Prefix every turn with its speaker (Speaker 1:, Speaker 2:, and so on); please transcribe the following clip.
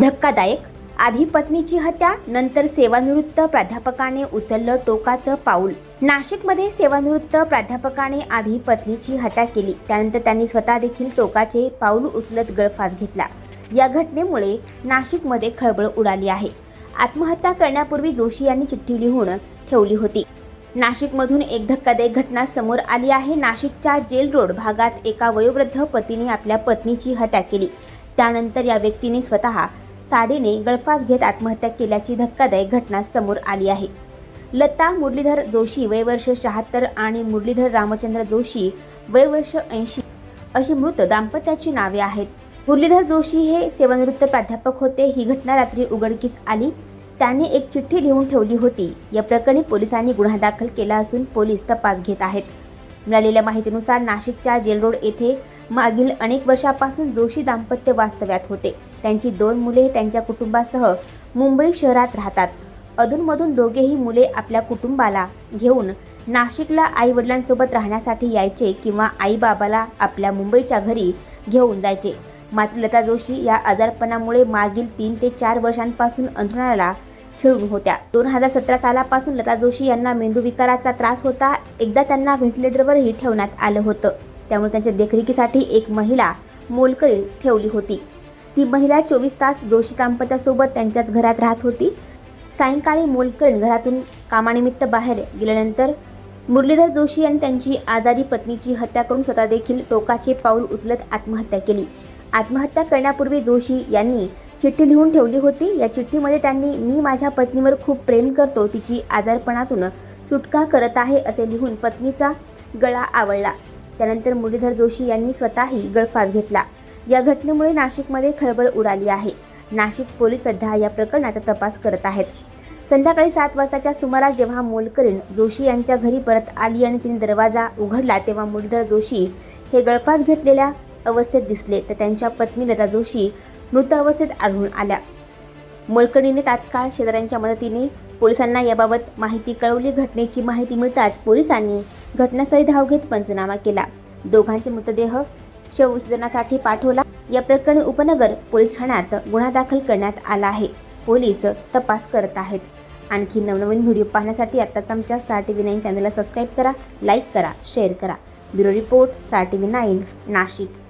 Speaker 1: धक्कादायक. आधी पत्नीची हत्या नंतर सेवानिवृत्त प्राध्यापकाने उचललं टोकाचं पाऊल. नाशिकमध्ये सेवानिवृत्त प्राध्यापकाने आधी पत्नीची हत्या केली. त्यानंतर त्यांनी स्वतः देखील टोकाचे पाऊल उचलत गळफास घेतला. या घटनेमुळे नाशिकमध्ये खळबळ उडाली आहे. आत्महत्या करण्यापूर्वी जोशी यांनी चिठ्ठी लिहून ठेवली होती. नाशिकमधून एक धक्कादायक घटना समोर आली आहे. नाशिकच्या जेल रोड भागात एका वयोवृद्ध पतीने आपल्या पत्नीची हत्या केली. त्यानंतर या व्यक्तीने स्वतः साडीने गळफास घेत आत्महत्या केल्याची धक्कादायक घटना समोर आली आहे. लता मुरलीधर जोशी वयवर्ष शहात्तर आणि मुरलीधर रामचंद्र जोशी वयवर्ष ऐंशी अशी मृत दाम्पत्याची नावे आहेत. मुरलीधर जोशी हे सेवानिवृत्त प्राध्यापक होते. ही घटना रात्री उघडकीस आली. त्यांनी एक चिठ्ठी लिहून ठेवली होती. या प्रकरणी पोलिसांनी गुन्हा दाखल केला असून पोलीस तपास घेत आहेत. मिळालेल्या माहितीनुसार नाशिकच्या जेल रोड येथे मागील अनेक वर्षापासून जोशी दाम्पत्य वास्तव्यात होते. त्यांची दोन मुले त्यांच्या कुटुंबासह मुंबई शहरात राहतात. अधूनमधून दोघेही मुले आपल्या कुटुंबाला घेऊन नाशिकला आई वडिलांसोबत राहण्यासाठी यायचे किंवा आई बाबाला आपल्या मुंबईच्या घरी घेऊन जायचे. मात्र लता जोशी या आजारपणामुळे मागील तीन ते चार वर्षांपासून अंथरुणाला खेळून होत्या. दोन हजार सतरा सालापासून लता जोशी यांना मेंदूविकाराचा त्रास होता. एकदा त्यांना व्हेंटिलेटरवरही ठेवण्यात आलं होतं. त्यामुळे त्यांच्या देखरेखीसाठी एक महिला मोलकरी ठेवली होती. ती महिला चोवीस तास जोशी दाम्पत्यासोबत त्यांच्याच घरात राहत होती. सायंकाळी मोलकरीण घरातून कामानिमित्त बाहेर गेल्यानंतर मुरलीधर जोशी यांनी त्यांची आजारी पत्नीची हत्या करून स्वतः देखील टोकाचे पाऊल उचलत आत्महत्या केली. आत्महत्या करण्यापूर्वी जोशी यांनी चिठ्ठी लिहून ठेवली होती. या चिठ्ठीमध्ये त्यांनी मी माझ्या पत्नीवर खूप प्रेम करतो. तिची आजारपणातून सुटका करत आहे असे लिहून पत्नीचा गळा आवळला. त्यानंतर मुरलीधर जोशी यांनी स्वतःही गळफास घेतला. या घटनेमुळे नाशिकमध्ये खळबळ उडाली आहे. नाशिक पोलीस सध्या या प्रकरणाचा तपास करत आहेत. संध्याकाळी सात वाजताच्या सुमारास जेव्हा मोलकरीण जोशी यांच्या घरी परत आली आणि तिने दरवाजा उघडला तेव्हा मुरलीधर जोशी हे गळफास घेतलेल्या अवस्थेत दिसले. तर त्यांच्या पत्नी लता जोशी मृत अवस्थेत आढळून आल्या. मोलकरीने तात्काळ शेजाऱ्यांच्या मदतीने पोलिसांना याबाबत माहिती कळवली. घटनेची माहिती मिळताच पोलिसांनी घटनास्थळी धाव घेत पंचनामा केला. दोघांचे मृतदेह शवविच्छेदनासाठी पाठवला. या प्रकरणी उपनगर पोलीस ठाण्यात गुन्हा दाखल करण्यात आला आहे. पोलीस तपास करत आहेत. आणखी नवनवीन व्हिडिओ पाहण्यासाठी आत्ताच आमच्या स्टार टी व्ही नाईन चॅनलला सबस्क्राईब करा लाईक करा शेअर करा. Bureau report Star TV nine nine Nashik.